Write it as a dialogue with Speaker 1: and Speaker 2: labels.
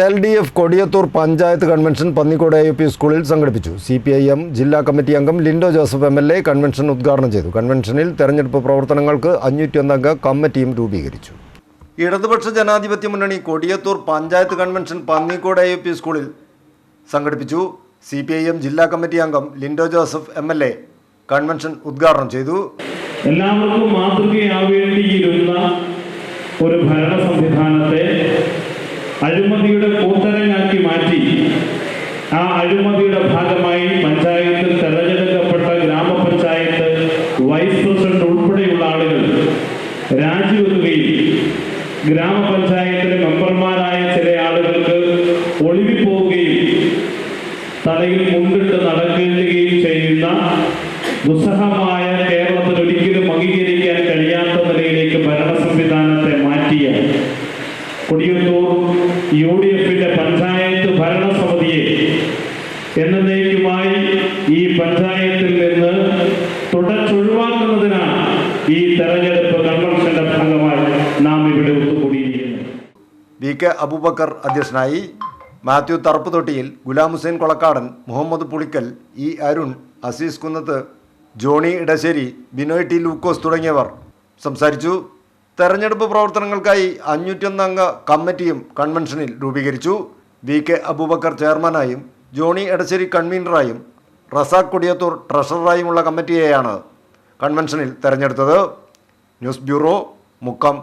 Speaker 1: L D F Kodiyathur panchayat convention Pannikode A P സ്കൂളിൽ സംഘടിപ്പിച്ചു. C P I M ജില്ലാ committee അംഗം Lindo Joseph M L A convention ഉദ്ഘാടനം ചെയ്തു. കൺവെൻഷനിൽ തെരഞ്ഞെടുപ്പ് പ്രവർത്തനങ്ങൾക്ക് അഞ്ഞൂറ്റിയൊന്നംഗ കമ്മിറ്റിയും രൂപീകരിച്ചു. ഇടതുപക്ഷ ജനാധിപത്യ മുന്നണി Kodiyathur panchayat convention Pannikode A P സ്കൂളിൽ സംഘടിപ്പിച്ചു. സി പി ഐ എം ജില്ലാ കമ്മിറ്റി അംഗം Lindo Joseph M L A convention ഉദ്ഘാടനം ചെയ്തു.
Speaker 2: എല്ലാവർക്കും മാതൃകയാവേണ്ടിയിരുന്ന അഴിമതിയുടെ കൂത്തരങ്ങാക്കി മാറ്റി. ആ അഴിമതിയുടെ ഭാഗമായി പഞ്ചായത്തിൽ തെരഞ്ഞെടുക്കപ്പെട്ട ഗ്രാമപഞ്ചായത്ത് വൈസ് പ്രസിഡന്റ് ഉൾപ്പെടെയുള്ള ആളുകൾ രാജിവെക്കുകയും ഗ്രാമപഞ്ചായത്തിലെ മെമ്പർമാരായ ചില ആളുകൾക്ക് ഒളിവിപ്പോവുകയും തലയിൽ മുണ്ടിട്ട് നടക്കുകയും ചെയ്യുന്ന ദുസ്സഹമായ കേരളത്തിൽ ഒരിക്കലും അംഗീകരിക്കാൻ കഴിയാത്ത നിലയിലേക്ക് കൊടിയത്തൂർ യു ഡി എഫിന്റെ പഞ്ചായത്ത് ഭരണസമിതിയെ എന്നേക്കുമായി ഈ പഞ്ചായത്തിൽ നിന്ന് തുടച്ചൊഴിവാക്കുന്നതിനാണ് ഈ തെരഞ്ഞെടുപ്പ് കൺവെൻഷന്റെ ഭാഗമായി നാം ഇവിടെ ഒത്തുകൂടിയിരിക്കുന്നത്.
Speaker 1: വി കെ അബൂബക്കർ അധ്യക്ഷനായി Mathew Tharapputhottiyil Ghulam Hussain Kolakkadan Muhammad Pulikkal E Arun Azeez Kunnath Johnny Edasseri Binoy T Lukose തുടങ്ങിയവർ സംസാരിച്ചു. തെരഞ്ഞെടുപ്പ് പ്രവർത്തനങ്ങൾക്കായി അഞ്ഞൂറ്റൊന്നംഗ കമ്മിറ്റിയും കൺവെൻഷനിൽ രൂപീകരിച്ചു. വി. കെ. അബൂബക്കർ ചെയർമാനായും ജോണി എടശ്ശേരി കൺവീനറായും റസാഖ് കൊടിയത്തൂർ ട്രഷററായുമുള്ള കമ്മിറ്റിയെയാണ് കൺവെൻഷനിൽ തെരഞ്ഞെടുത്തത്. News bureau Mukkam.